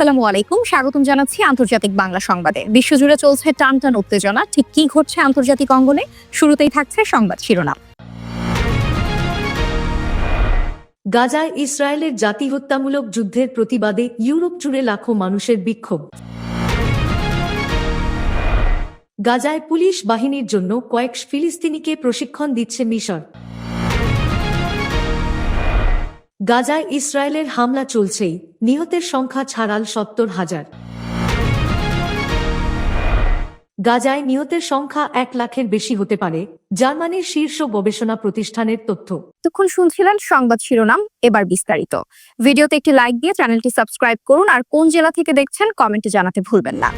আসসালামু আলাইকুম। স্বাগতম জানাচ্ছি আন্তর্জাতিক বাংলা সংবাদে। বিশ্বজুড়ে চলছে টান টান উত্তেজনা। ঠিক কি ঘটছে আন্তর্জাতিক অঙ্গনে? শুরুতেই থাকছে সংবাদ শিরোনাম। গাজায় ইসরায়েলের জাতিহত্যামূলক যুদ্ধের প্রতিবাদে ইউরোপ জুড়ে লাখো মানুষের বিক্ষোভ। গাজায় পুলিশ বাহিনীর জন্য কয়েক ফিলিস্তিনিকে প্রশিক্ষণ দিচ্ছে মিশর। গাজায় ইসরায়েলের হামলা চলছেই, নিহতের সংখ্যা ছাড়াল সত্তর হাজার। গাজায় নিহতের সংখ্যা এক লাখের বেশি হতে পারে, জার্মানির শীর্ষ গবেষণা প্রতিষ্ঠানের তথ্য। এতক্ষণ শুনছিলেন সংবাদ শিরোনাম, এবার বিস্তারিত। ভিডিওতে একটি লাইক দিয়ে চ্যানেলটি সাবস্ক্রাইব করুন, আর কোন জেলা থেকে দেখছেন কমেন্টে জানাতে ভুলবেন না।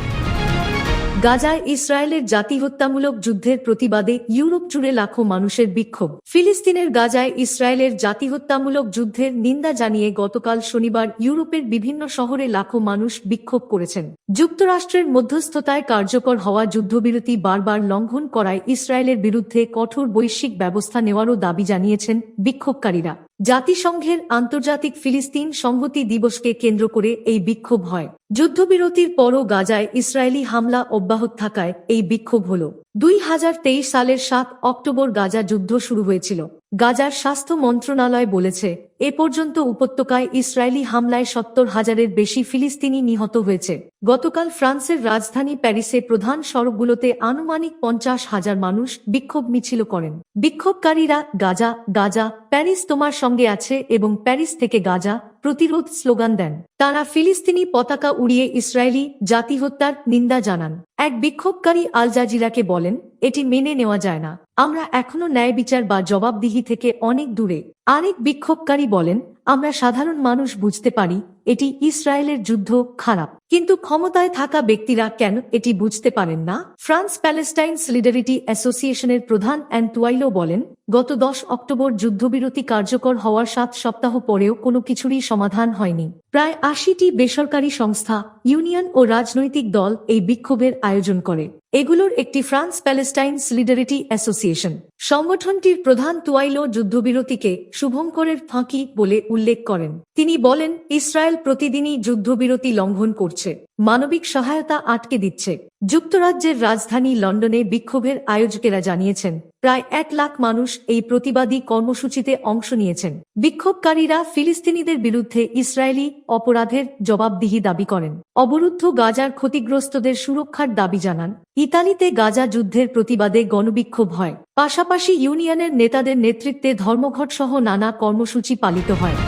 গাজায় ইসরায়েলের জাতিহত্যামূলক যুদ্ধের প্রতিবাদে ইউরোপ জুড়ে লাখো মানুষের বিক্ষোভ। ফিলিস্তিনের গাজায় ইসরায়েলের জাতিহত্যামূলক যুদ্ধের নিন্দা জানিয়ে গতকাল শনিবার ইউরোপের বিভিন্ন শহরে লাখো মানুষ বিক্ষোভ করেছেন। যুক্তরাষ্ট্রের মধ্যস্থতায় কার্যকর হওয়া যুদ্ধবিরতি বারবার লঙ্ঘন করায় ইসরায়েলের বিরুদ্ধে কঠোর বৈশ্বিক ব্যবস্থা নেওয়ারও দাবি জানিয়েছেন বিক্ষোভকারীরা। জাতিসংঘের আন্তর্জাতিক ফিলিস্তিন সংহতি দিবসকে কেন্দ্র করে এই বিক্ষোভ হয়। যুদ্ধবিরতির পরও গাজায় ইসরায়েলি হামলা অব্যাহত থাকায় এই বিক্ষোভ হল। দুই হাজার তেইশ সালের সাত অক্টোবর গাজা যুদ্ধ শুরু হয়েছিল। গাজার স্বাস্থ্য মন্ত্রণালয় বলেছে, এ পর্যন্ত উপত্যকায় ইসরায়েলি হামলায় সত্তর হাজারের বেশি ফিলিস্তিনি নিহত হয়েছে। গতকাল ফ্রান্সের রাজধানী প্যারিসে প্রধান সড়কগুলোতে আনুমানিক পঞ্চাশ হাজার মানুষ বিক্ষোভ মিছিল করেন। বিক্ষোভকারীরা, গাজা গাজা, প্যারিস তোমার সঙ্গে আছে এবং প্যারিস থেকে গাজা প্রতিরোধ স্লোগান দেন। তারা ফিলিস্তিনি পতাকা উড়িয়ে ইসরায়েলি জাতি হত্যার নিন্দা জানান। এক বিক্ষোভকারী আল জাজিরাকে বলেন, এটি মেনে নেওয়া যায় না। আমরা এখনও ন্যায় বিচার বা জবাবদিহি থেকে অনেক দূরে। আরেক বিক্ষোভকারী বলেন, আমরা সাধারণ মানুষ বুঝতে পারি এটি ইসরায়েলের যুদ্ধ খারাপ। কিন্তু ক্ষমতায় থাকা ব্যক্তিরা কেন এটি বুঝতে পারেন না? ফ্রান্স প্যালেস্টাইন সলিডারিটি অ্যাসোসিয়েশনের প্রধান অ্যান্টুয়াইলো বলেন, গত দশ অক্টোবর যুদ্ধবিরতি কার্যকর হওয়ার সাত সপ্তাহ পরেও কোনো কিছুরই সমাধান হয়নি। প্রায় আশিটি বেসরকারি সংস্থা, ইউনিয়ন ও রাজনৈতিক দল এই বিক্ষোভের আয়োজন করে। এগুলোর একটি ফ্রান্স প্যালেস্টাইন সলিডারিটি অ্যাসোসিয়েশন সংগঠনটির প্রধান তুয়াইলো যুদ্ধবিরতিকে শুভঙ্করের ফাঁকি বলে উল্লেখ করেন। তিনি বলেন, ইসরায়েল প্রতিদিনই যুদ্ধবিরতি লঙ্ঘন করছে, মানবিক সহায়তা আটকে দিচ্ছে। যুক্তরাজ্যের রাজধানী লন্ডনে বিক্ষোভের আয়োজকেরা জানিয়েছেন প্রায় এক লাখ মানুষ এই প্রতিবাদী কর্মসূচিতে অংশ নিয়েছেন। বিক্ষোভকারীরা ফিলিস্তিনিদের বিরুদ্ধে ইসরায়েলি অপরাধের জবাবদিহি দাবি করেন। অবরুদ্ধ গাজার ক্ষতিগ্রস্তদের সুরক্ষার দাবি জানান। ইতালিতে গাজা যুদ্ধের প্রতিবাদে গণবিক্ষোভ হয়। পাশাপাশি ইউনিয়নের নেতাদের নেতৃত্বে ধর্মঘট সহ নানা কর্মসূচি পালিত হয়।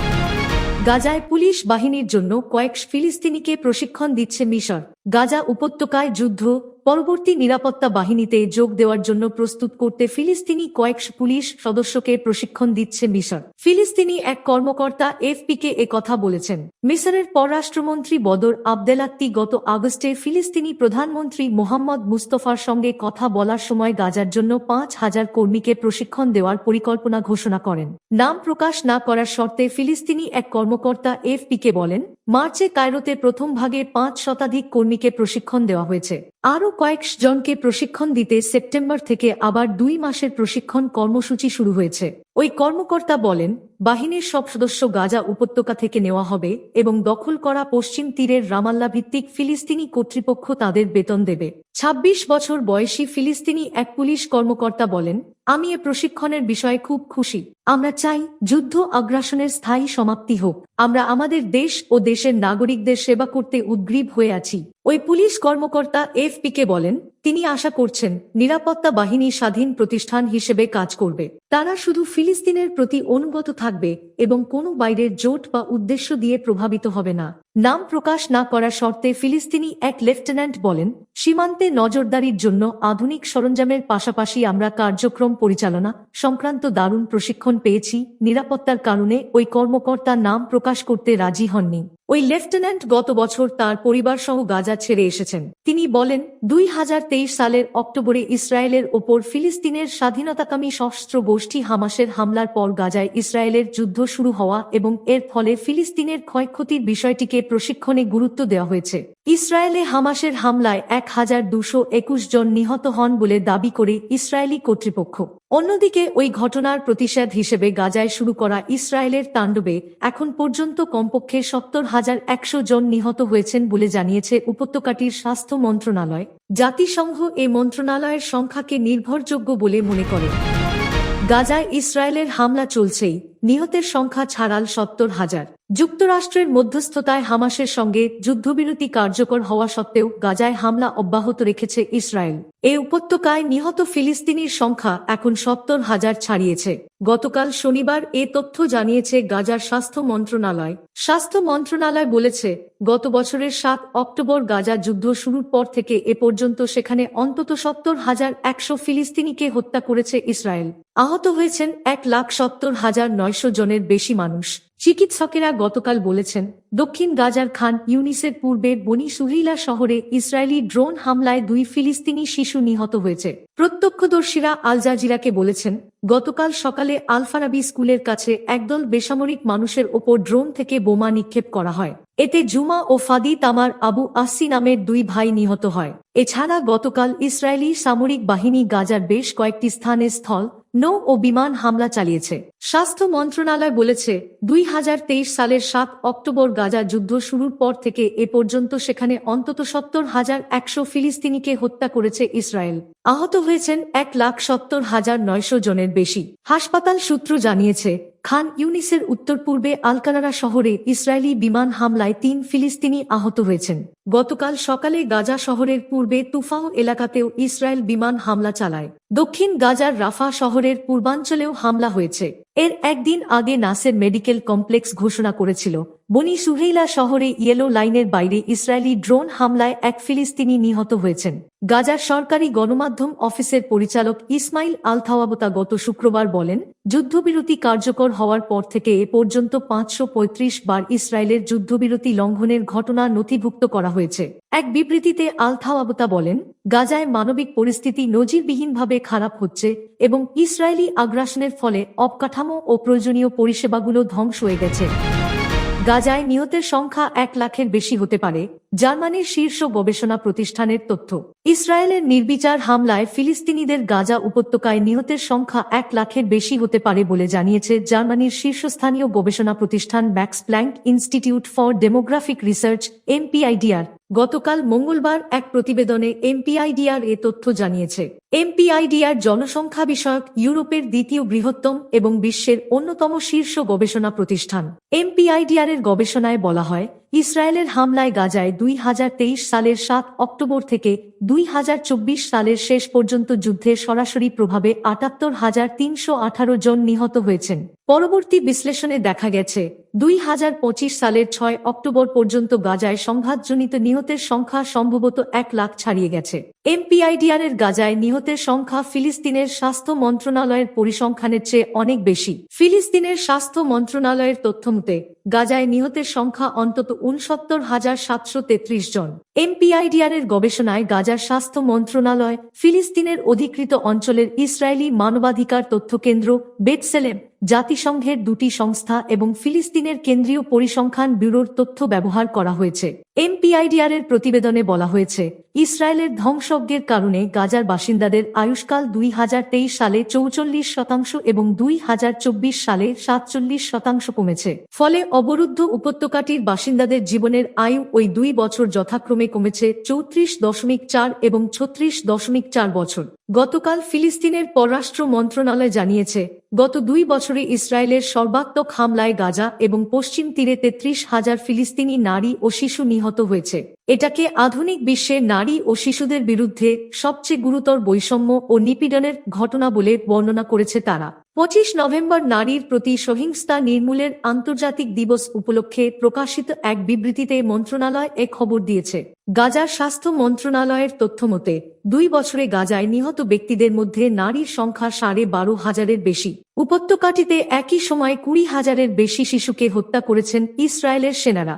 গাজায় পুলিশ বাহিনীর জন্য কয়েক ফিলিস্তিনিকে প্রশিক্ষণ দিচ্ছে মিশর। গাজা উপত্যকায় যুদ্ধ পরবর্তী নিরাপত্তা বাহিনীতে যোগ দেওয়ার জন্য প্রস্তুত করতে ফিলিস্তিনি কয়েক পুলিশ সদস্যকে প্রশিক্ষণ দিচ্ছে মিশর। ফিলিস্তিনি এক কর্মকর্তা এফপিকে এ কথা বলেছেন। মিশরের পররাষ্ট্রমন্ত্রী বদর আবদেলাত্তি গত আগস্টে ফিলিস্তিনি প্রধানমন্ত্রী মোহাম্মদ মুস্তফার সঙ্গে কথা বলার সময় গাজার জন্য পাঁচ হাজার কর্মীকে প্রশিক্ষণ দেওয়ার পরিকল্পনা ঘোষণা করেন। নাম প্রকাশ না করার শর্তে ফিলিস্তিনি এক কর্মকর্তা এফপিকে বলেন মার্চে কায়রোতে প্রথম ভাগে পাঁচ শতাধিক কর্মীকে প্রশিক্ষণ দেওয়া হয়েছে। আরও কয়েক জনকে প্রশিক্ষণ দিতে সেপ্টেম্বর থেকে আবার দুই মাসের প্রশিক্ষণ কর্মসূচি শুরু হয়েছে। ওই কর্মকর্তা বলেন, বাহিনীর সব সদস্য গাজা উপত্যকা থেকে নেওয়া হবে এবং দখল করা পশ্চিম তীরের রামাল্লা ভিত্তিক ফিলিস্তিনি কর্তৃপক্ষ তাদের বেতন দেবে। ২৬ বছর বয়সী ফিলিস্তিনি এক পুলিশ কর্মকর্তা বলেন আমি এ প্রশিক্ষণের বিষয়ে খুব খুশি। আমরা চাই যুদ্ধ আগ্রাসনের স্থায়ী সমাপ্তি হোক। আমরা আমাদের দেশ ও দেশের নাগরিকদের সেবা করতে উদ্গ্রীব হয়ে আছি। ওই পুলিশ কর্মকর্তা এফ এফপিকে বলেন তিনি আশা করছেন, নিরাপত্তা বাহিনী স্বাধীন প্রতিষ্ঠান হিসেবে কাজ করবে। তারা শুধু ফিলিস্তিনের প্রতি অনুগত থাকবে এবং কোনো বাইরের জোট বা উদ্দেশ্য দিয়ে প্রভাবিত হবে না। নাম প্রকাশ না করার শর্তে ফিলিস্তিনি এক লেফটেন্যান্ট বলেন, সীমান্তে নজরদারির জন্য আধুনিক সরঞ্জামের পাশাপাশি আমরা কার্যক্রম পরিচালনা সংক্রান্ত দারুণ প্রশিক্ষণ পেয়েছি, নিরাপত্তার কারণে ওই কর্মকর্তা নাম প্রকাশ করতে রাজি হননি। ওই লেফটেন্যান্ট গত বছর তার পরিবার সহ গাজা ছেড়ে এসেছেন। তিনি বলেন, দুই হাজার তেইশ সালের অক্টোবরে ইসরায়েলের ওপর ফিলিস্তিনের স্বাধীনতাকামী সশস্ত্র গোষ্ঠী হামাসের হামলার পর গাজায় ইসরায়েলের যুদ্ধ শুরু হওয়া এবং এর ফলে ফিলিস্তিনের ক্ষয়ক্ষতির বিষয়টিকে প্রশিক্ষণে গুরুত্ব দেওয়া হয়েছে। ইসরায়েলে হামাসের হামলায় এক হাজার দুশো একুশ জন নিহত হন বলে দাবি করে ইসরায়েলি কর্তৃপক্ষ। অন্যদিকে ওই ঘটনার প্রতিষেধ হিসেবে গাজায় শুরু করা ইসরায়েলের তাণ্ডবে এখন পর্যন্ত কমপক্ষে সত্তর হাজার একশো জন নিহত হয়েছেন বলে জানিয়েছে উপত্যকাটির স্বাস্থ্য মন্ত্রণালয়। জাতিসংঘ এ মন্ত্রণালয়ের সংখ্যাকে নির্ভরযোগ্য বলে মনে করে। গাজায় ইসরায়েলের হামলা চলছেই, নিহতের সংখ্যা ছাড়াল সত্তর হাজার। যুক্তরাষ্ট্রের মধ্যস্থতায় হামাসের সঙ্গে যুদ্ধবিরতি কার্যকর হওয়া সত্ত্বেও গাজায় হামলা অব্যাহত রেখেছে ইসরায়েল। এ উপত্যকায় নিহত ফিলিস্তিনির সংখ্যা এখন সত্তর হাজার ছাড়িয়েছে। গতকাল শনিবার এ তথ্য জানিয়েছে গাজার স্বাস্থ্য মন্ত্রণালয়। স্বাস্থ্য মন্ত্রণালয় বলেছে, গত বছরের সাত অক্টোবর গাজা যুদ্ধ শুরুর পর থেকে এ পর্যন্ত সেখানে অন্তত সত্তর হাজার একশো ফিলিস্তিনিকে হত্যা করেছে ইসরায়েল। আহত হয়েছেন এক লাখ সত্তর হাজার নয়শো জনের বেশি মানুষ। চিকিৎসকেরা গতকাল বলেছেন, দক্ষিণ গাজার খান ইউনিসের পূর্বে বনি সুহিলা শহরে ইসরায়েলি ড্রোন হামলায় দুই ফিলিস্তিনি শিশু নিহত হয়েছে। প্রত্যক্ষদর্শীরা আল জাজিরাকে বলেছেন গতকাল সকালে আলফারাবি স্কুলের কাছে একদল বেসামরিক মানুষের ওপর ড্রোন থেকে বোমা নিক্ষেপ করা হয়। এতে জুমা ও ফাদি তামার আবু আসি নামের দুই ভাই নিহত হয়। এছাড়া গতকাল ইসরায়েলি সামরিক বাহিনী গাজার বেশ কয়েকটি স্থানে স্থল নৌ ও বিমান হামলা চালিয়েছে। স্বাস্থ্য মন্ত্রণালয় বলেছে, দুই হাজার তেইশ সালের সাত অক্টোবর গাজা যুদ্ধ শুরুর পর থেকে এ পর্যন্ত সেখানে অন্তত সত্তর হাজার একশো ফিলিস্তিনিকে হত্যা করেছে ইসরায়েল। আহত হয়েছেন এক লাখ সত্তর হাজার নয়শো জনের বেশি। হাসপাতাল সূত্র জানিয়েছে, খান ইউনিসের উত্তর পূর্বে আলকানারা শহরে ইসরায়েলি বিমান হামলায় তিন ফিলিস্তিনি আহত হয়েছেন। গতকাল সকালে গাজা শহরের পূর্বে তুফাও এলাকাতেও ইসরায়েল বিমান হামলা চালায়। দক্ষিণ গাজার রাফা শহরের পূর্বাঞ্চলেও হামলা হয়েছে। এর একদিন আগে নাসের মেডিকেল কমপ্লেক্স ঘোষণা করেছিল। বনি সুহেইলা শহরে ইয়েলো লাইনের বাইরে ইসরায়েলি ড্রোন হামলায় এক ফিলিস্তিনি নিহত হয়েছেন। গাজার সরকারি গণমাধ্যম অফিসের পরিচালক ইসমাইল আলথাওয়াবতা গত শুক্রবার বলেন, যুদ্ধবিরতি কার্যকর হওয়ার পর থেকে এ পর্যন্ত পাঁচশো পঁয়ত্রিশ বার ইসরায়েলের যুদ্ধবিরতি লঙ্ঘনের ঘটনা নথিভুক্ত করা হয়েছে। এক বিবৃতিতে আলথাওয়াবতা বলেন, গাজায় মানবিক পরিস্থিতি নজিরবিহীনভাবে খারাপ হচ্ছে এবং ইসরায়েলি আগ্রাসনের ফলে অবকাঠামো ও প্রয়োজনীয় পরিষেবাগুলো ধ্বংস হয়ে গেছে। গাজায় নিহতের সংখ্যা এক লাখের বেশি হতে পারে জার্মানির শীর্ষ গবেষণা প্রতিষ্ঠানের তথ্য। ইসরায়েলের নির্বিচার হামলায় ফিলিস্তিনিদের গাজা উপত্যকায় নিহতের সংখ্যা এক লাখের বেশি হতে পারে বলে জানিয়েছে জার্মানির শীর্ষস্থানীয় গবেষণা প্রতিষ্ঠান Max Planck Institute for Demographic Research, MPIDR. গতকাল মঙ্গলবার এক প্রতিবেদনে এমপিআইডিআর এ তথ্য জানিয়েছে। এমপিআইডিআর জনসংখ্যা বিষয়ক ইউরোপের দ্বিতীয় বৃহত্তম এবং বিশ্বের অন্যতম শীর্ষ গবেষণা প্রতিষ্ঠান। এমপিআইডিআর এর গবেষণায় বলা হয় ইসরায়েলের হামলায় গাজায় দুই হাজার তেইশ সালের সাত অক্টোবর থেকে দুই হাজার চব্বিশ সালের শেষ পর্যন্ত যুদ্ধের সরাসরি প্রভাবে আটাত্তর হাজার তিনশো জন নিহত হয়েছেন। পরবর্তী বিশ্লেষণে দেখা গেছে, দুই হাজার পঁচিশ সালের ছয় অক্টোবর পর্যন্ত গাজায় সংঘাতজনিত নিহতের সংখ্যা সম্ভবত এক লাখ ছাড়িয়ে গেছে। এমপিআইডিআর এর গাজায় নিহতের সংখ্যা ফিলিস্তিনের স্বাস্থ্য মন্ত্রণালয়ের পরিসংখ্যানের চেয়ে অনেক বেশি। ফিলিস্তিনের স্বাস্থ্য মন্ত্রণালয়ের তথ্যমতে গাজায় নিহতের সংখ্যা অন্তত উনসত্তর হাজার সাতশো তেত্রিশ জন। এমপিআইডিআর এর গবেষণায় গাজার স্বাস্থ্য মন্ত্রণালয়, ফিলিস্তিনের অধিকৃত অঞ্চলের ইসরায়েলি মানবাধিকার তথ্যকেন্দ্র বেটসেলেম জাতিসংঘের দুটি সংস্থা এবং ফিলিস্তিনের কেন্দ্রীয় পরিসংখ্যান ব্যুরোর তথ্য ব্যবহার করা হয়েছে। এমপিআইডিআর এর প্রতিবেদনে বলা হয়েছে, ইসরায়েলের ধ্বংসজ্ঞের কারণে গাজার বাসিন্দাদের আয়ুষ্কাল দুই হাজার তেইশ সালে চৌচল্লিশ শতাংশ এবং দুই হাজার চব্বিশ সালে সাতচল্লিশ শতাংশ কমেছে। ফলে অবরুদ্ধ উপত্যকাটির বাসিন্দাদের জীবনের আয়ু ওই দুই বছর যথাক্রমে কমেছে চৌত্রিশ দশমিক চার এবং ছত্রিশ দশমিক চার বছর। গতকাল ফিলিস্তিনের পররাষ্ট্র মন্ত্রণালয় জানিয়েছে গত দুই বছরে ইসরায়েলের সর্বাত্মক হামলায় গাজা এবং পশ্চিম তীরে তেত্রিশ হাজার ফিলিস্তিনি নারী ও শিশু নিহত হয়েছে। এটাকে আধুনিক বিশ্বে নারী ও শিশুদের বিরুদ্ধে সবচেয়ে গুরুতর বৈষম্য ও নিপীড়নের ঘটনা বলে বর্ণনা করেছে তারা। পঁচিশ নভেম্বর নারীর প্রতি সহিংসতা নির্মূলের আন্তর্জাতিক দিবস উপলক্ষে প্রকাশিত এক বিবৃতিতে মন্ত্রণালয় এ খবর দিয়েছে। গাজার স্বাস্থ্য মন্ত্রণালয়ের তথ্যমতে দুই বছরে গাজায় নিহত ব্যক্তিদের মধ্যে নারীর সংখ্যা সাড়ে বারো হাজারের বেশি। উপত্যকাটিতে একই সময় কুড়ি হাজারের বেশি শিশুকে হত্যা করেছেন ইসরায়েলের সেনারা।